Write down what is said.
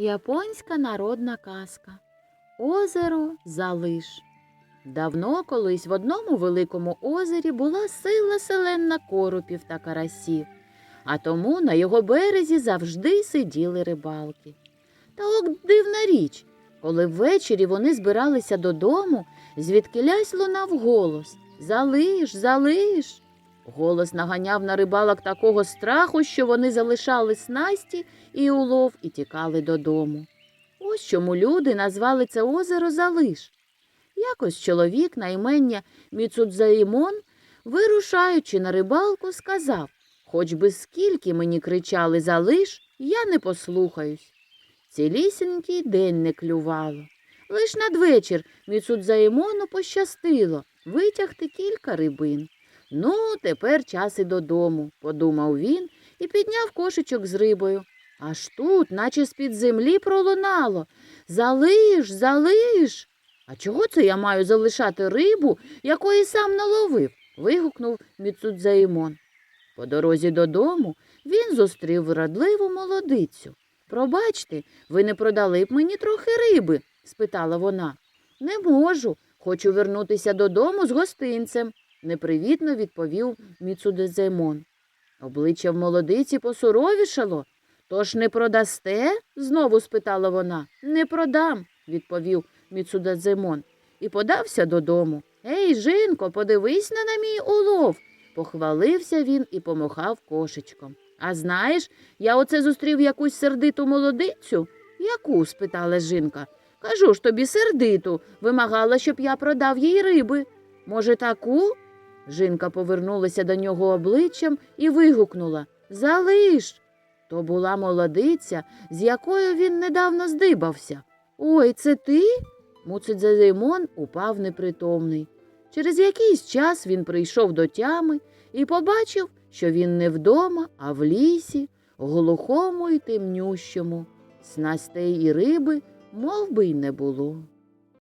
Японська народна казка. Озеро Залиш. Давно колись в одному великому озері була сила селенна коропів та карасів, а тому на його березі завжди сиділи рибалки. Та ок дивна річ, коли ввечері вони збиралися додому, звідкилясь лунав голос Залиш, залиш. Голос наганяв на рибалок такого страху, що вони залишали снасті і улов і тікали додому. Ось чому люди назвали це озеро Залиш. Якось чоловік на імення Міцудзаїмон, вирушаючи на рибалку, сказав Хоч би скільки мені кричали Залиш, я не послухаюсь. Цілісінький день не клювало. Лиш надвечір Міцудзаїмону пощастило витягти кілька рибин. Ну, тепер час і додому, подумав він і підняв кошечок з рибою. Аж тут, наче з-під землі, пролунало. Залиш, залиш. А чого це я маю залишати рибу, якої сам наловив? вигукнув Міцудзаїмон. По дорозі додому він зустрів вродливу молодицю. Пробачте, ви не продали б мені трохи риби? спитала вона. Не можу. Хочу вернутися додому з гостинцем, непривітно відповів Міцудзаїмон. Обличчя в молодиці посуровішало. Тож не продасте? знову спитала вона. Не продам, відповів Міцудзаїмон і подався додому. Ей, жінко, подивись на, на мій улов. Похвалився він і помахав кошечком. А знаєш, я оце зустрів якусь сердиту молодицю. Яку? спитала жінка. Кажу ж тобі сердиту, вимагала, щоб я продав їй риби. Може, таку? Жінка повернулася до нього обличчям і вигукнула Залиш. То була молодиця, з якою він недавно здибався. Ой, це ти? Муцидзаїмон упав непритомний. Через якийсь час він прийшов до тями і побачив, що він не вдома, а в лісі, глухому і темнющому. Снастей і риби мов би й не було.